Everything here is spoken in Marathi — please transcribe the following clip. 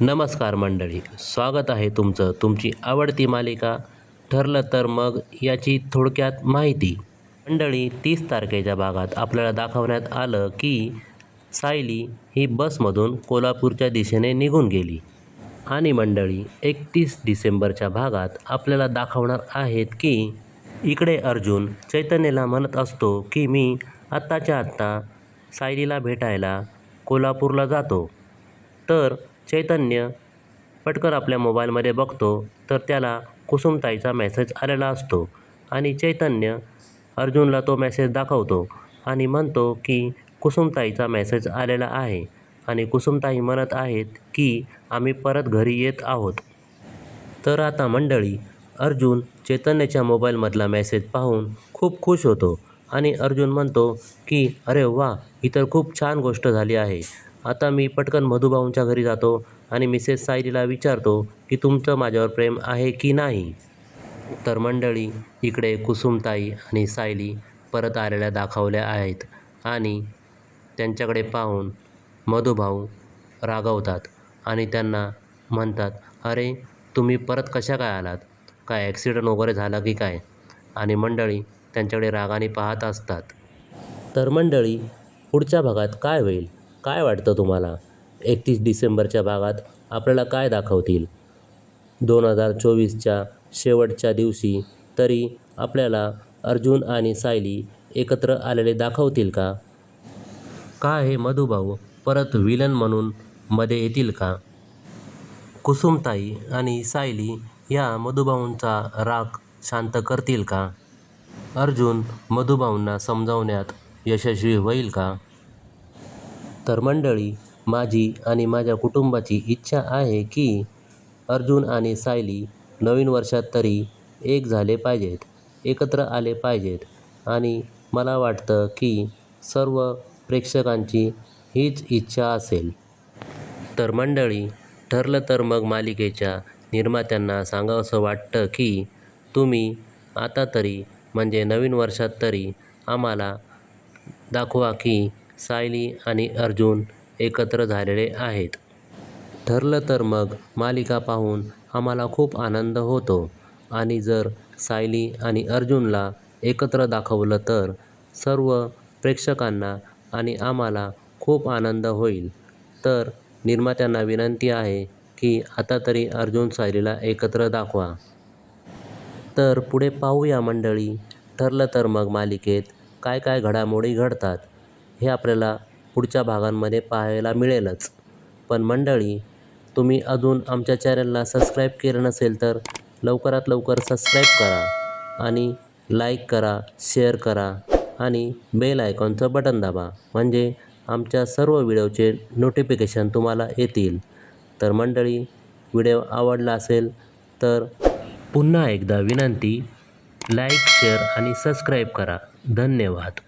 नमस्कार मंडळी स्वागत आहे तुमचं तुमची आवडती मालिका ठरलं तर मग याची थोडक्यात माहिती. मंडळी तीस तारखेच्या भागात आपल्याला दाखवण्यात आलं की सायली ही बसमधून कोल्हापूरच्या दिशेने निघून गेली. आणि मंडळी एकतीस डिसेंबरच्या भागात आपल्याला दाखवणार आहेत की इकडे अर्जुन चैतन्यला म्हणत असतो की मी आत्ताच्या आत्ता सायलीला भेटायला कोल्हापूरला जातो. तर चैतन्य पटकन आपल्या मोबाईलमध्ये बघतो तर त्याला कुसुमताईचा मेसेज आलेला असतो. आणि चैतन्य अर्जुनला तो मेसेज दाखवतो आणि म्हणतो की कुसुमताईचा मेसेज आलेला आहे. आणि कुसुमताई म्हणत आहेत की आम्ही परत घरी येत आहोत. तर आता मंडळी अर्जुन चैतन्याच्या मोबाईलमधला मेसेज पाहून खूप खुश होतो. आणि अर्जुन म्हणतो की अरे वा ही तर खूप छान गोष्ट झाली आहे. आता मी पटकन मधुभाऊंच्या घरी जातो आणि मिसेस सायलीला विचारतो की तुमचं माझ्यावर प्रेम आहे की नाही? तर मंडळी इकडे कुसुमताई आणि सायली परत आलेल्या दाखवल्या आहेत आणि त्यांच्याकडे पाहून मधुभाऊ रागवतात आणि त्यांना म्हणतात अरे तुम्ही परत कशा काय आलात? काय ॲक्सिडंट वगैरे झाला की काय? आणि मंडळी त्यांच्याकडे रागाने पाहत असतात. तर मंडळी पुढच्या भागात काय होईल? काय वाटतं तुम्हाला? एकतीस डिसेंबरच्या भागात आपल्याला काय दाखवतील? दोन हजार चोवीसच्या शेवटच्या दिवशी तरी आपल्याला अर्जुन आणि सायली एकत्र आलेले दाखवतील का? का हे मधुभाऊ परत विलन म्हणून मध्ये येतील का? कुसुमताई आणि सायली या मधुभाऊंचा राग शांत करतील का? अर्जुन मधुभाऊंना समजावण्यात यशस्वी होईल का? तर मंडळी माझी आणि माझ्या कुटुंबाची इच्छा आहे की अर्जुन आणि सायली नवीन वर्षात तरी एक झाले पाहिजेत एकत्र आले पाहिजेत. आणि मला वाटतं की सर्व प्रेक्षकांची हीच इच्छा असेल. तर मंडळी ठरलं तर मग मालिकेच्या निर्मात्यांना सांगावंसं वाटतं की तुम्ही आता तरी म्हणजे नवीन वर्षात तरी आम्हाला दाखवा की सायली आणि अर्जुन एकत्र झालेले आहेत. ठरलं तर मग मालिका पाहून आम्हाला खूप आनंद होतो. आणि जर सायली आणि अर्जुनला एकत्र दाखवलं तर सर्व प्रेक्षकांना आणि आम्हाला खूप आनंद होईल. तर निर्मात्यांना विनंती आहे की आता तरी अर्जुन सायलीला एकत्र दाखवा. तर पुढे पाहूया मंडळी. ठरलं तर मग मालिकेत काय काय घडामोडी घडतात. हे आपल्याला पुढच्या भागांमध्ये पाहायला मिळेलच. पण मंडळी तुम्ही अजून आमच्या चॅनलला सबस्क्राईब केलं नसेल तर लवकरात लवकर सबस्क्राईब करा आणि लाईक करा शेअर करा आणि बेल आयकॉनचं बटन दाबा. म्हणजे आमच्या सर्व व्हिडिओचे नोटिफिकेशन तुम्हाला येतील. तर मंडळी व्हिडिओ आवडला असेल तर पुन्हा एकदा विनंती लाईक शेअर आणि सबस्क्राईब करा. धन्यवाद.